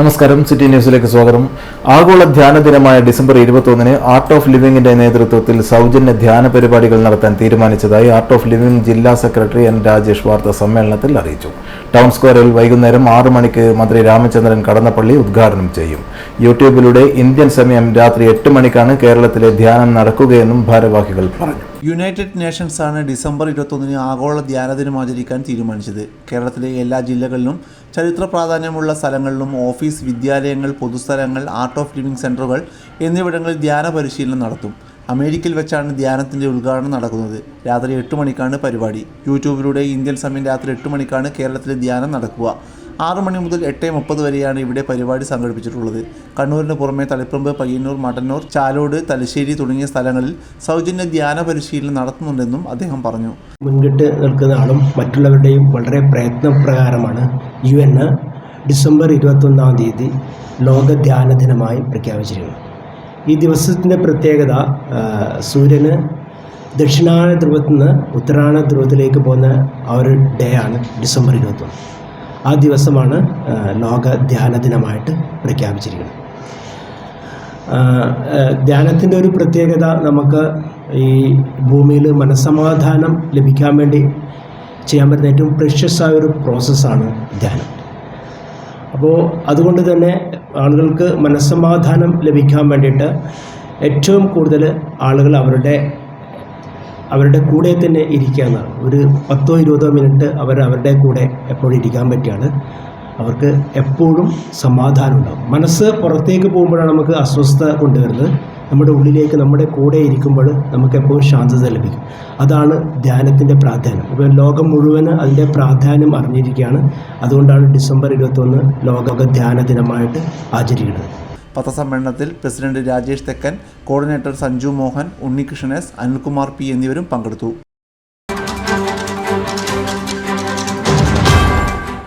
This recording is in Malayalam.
നമസ്കാരം. സിറ്റി ന്യൂസിലേക്ക് സ്വാഗതം. ആഗോള ധ്യാന ദിനമായ ഡിസംബർ ഇരുപത്തൊന്നിന് ആർട്ട് ഓഫ് ലിവിംഗിന്റെ നേതൃത്വത്തിൽ സൗജന്യ ധ്യാന പരിപാടികൾ നടത്താൻ തീരുമാനിച്ചതായി ആർട്ട് ഓഫ് ലിവിംഗ് ജില്ലാ സെക്രട്ടറി എൻ രാജേഷ് വാർത്താ സമ്മേളനത്തിൽ അറിയിച്ചു. ടൗൺ സ്ക്വയറിൽ വൈകുന്നേരം ആറ് മണിക്ക് മന്ത്രി രാമചന്ദ്രൻ കടന്നപ്പള്ളി ഉദ്ഘാടനം ചെയ്യും. യൂട്യൂബിലൂടെ ഇന്ത്യൻ സമയം രാത്രി എട്ട് മണിക്കാണ് കേരളത്തിലെ ധ്യാനം നടക്കുകയെന്നും ഭാരവാഹികൾ പറഞ്ഞു. യുണൈറ്റഡ് നേഷൻസ് ആണ് ഡിസംബർ ഇരുപത്തൊന്നിന് ആഗോള ധ്യാന ദിനം ആചരിക്കാൻ തീരുമാനിച്ചത്. കേരളത്തിലെ എല്ലാ ജില്ലകളിലും ചരിത്ര പ്രാധാന്യമുള്ള സ്ഥലങ്ങളിലും ഓഫീസ് വിദ്യാലയങ്ങൾ പൊതുസ്ഥലങ്ങൾ ആർട്ട് ഓഫ് ലിവിംഗ് സെന്ററുകൾ എന്നിവിടങ്ങളിൽ ധ്യാന പരിശീലനം നടത്തും. അമേരിക്കയിൽ വെച്ചാണ് ധ്യാനത്തിന്റെ ഉദ്ഘാടനം നടക്കുന്നത്. രാത്രി എട്ട് മണിക്കാണ് പരിപാടി. യൂട്യൂബിലൂടെ ഇന്ത്യൻ സമയം രാത്രി എട്ട് മണിക്കാണ് കേരളത്തിലെ ധ്യാനം നടക്കുക. ആറ് മണി മുതൽ എട്ട് മുപ്പത് വരെയാണ് ഇവിടെ പരിപാടി സംഘടിപ്പിച്ചിട്ടുള്ളത്. കണ്ണൂരിന് പുറമെ തളിപ്പറമ്പ് പയ്യന്നൂർ മട്ടന്നൂർ ചാലോട് തലശ്ശേരി തുടങ്ങിയ സ്ഥലങ്ങളിൽ സൗജന്യ ധ്യാന പരിശീലനം നടത്തുന്നുണ്ടെന്നും അദ്ദേഹം പറഞ്ഞു. മുൻകിട്ട് നിൽക്കുന്ന ആളും മറ്റുള്ളവരുടെയും വളരെ പ്രയത്നപ്രകാരമാണ് യു എൻ ഡിസംബർ ഇരുപത്തൊന്നാം തീയതി ലോക ധ്യാന ദിനമായി പ്രഖ്യാപിച്ചിരിക്കുന്നത്. ഈ ദിവസത്തിന്റെ പ്രത്യേകത സൂര്യന് ദക്ഷിണാന ധ്രുവത്തിൽ നിന്ന് ഉത്തരായണ ധ്രുവത്തിലേക്ക് പോകുന്ന ആ ഒരു ഡേ ആണ് ഡിസംബർ ഇരുപത്തൊന്ന്. ആ ദിവസമാണ് ലോക ധ്യാന ദിനമായിട്ട് പ്രഖ്യാപിച്ചിരിക്കുന്നത്. ധ്യാനത്തിന്റെ ഒരു പ്രത്യേകത നമുക്ക് ഈ ഭൂമിയിൽ മനസ്സമാധാനം ലഭിക്കാൻ വേണ്ടി ചെയ്യാൻ പറ്റുന്ന ഏറ്റവും പ്രഷ്യസായ ഒരു പ്രോസസ്സാണ് ധ്യാനം. അപ്പോൾ അതുകൊണ്ട് തന്നെ ആളുകൾക്ക് മനസ്സമാധാനം ലഭിക്കാൻ വേണ്ടിയിട്ട് ഏറ്റവും കൂടുതൽ ആളുകൾ അവരുടെ അവരുടെ കൂടെ തന്നെ ഇരിക്കുക എന്നാണ് ഒരു പത്തോ ഇരുപതോ മിനിറ്റ് അവർ അവരുടെ കൂടെ എപ്പോഴും ഇരിക്കാൻ പറ്റിയാണ് അവർക്ക് എപ്പോഴും സമാധാനം ഉണ്ടാകും മനസ്സ് പുറത്തേക്ക് പോകുമ്പോഴാണ് നമുക്ക് അസ്വസ്ഥത കൊണ്ടുവരുന്നത്. നമ്മുടെ ഉള്ളിലേക്ക് നമ്മുടെ കൂടെ ഇരിക്കുമ്പോൾ നമുക്ക് എപ്പോഴും ശാന്തത ലഭിക്കും. അതാണ് ധ്യാനത്തിന്റെ പ്രാധാന്യം. ഇപ്പോൾ ലോകം മുഴുവൻ അതിന്റെ പ്രാധാന്യം അറിഞ്ഞിരിക്കുകയാണ്. അതുകൊണ്ടാണ് ഡിസംബർ ഇരുപത്തൊന്ന് ലോക ധ്യാന ദിനമായിട്ട് ആചരിക്കുന്നത്. പത്രസമ്മേളനത്തിൽ പ്രസിഡന്റ് രാജേഷ് തെക്കൻ coordinator Sanju Mohan Unnikrishnan S Anilkumar P എന്നിവരും പങ്കെടുത്തു.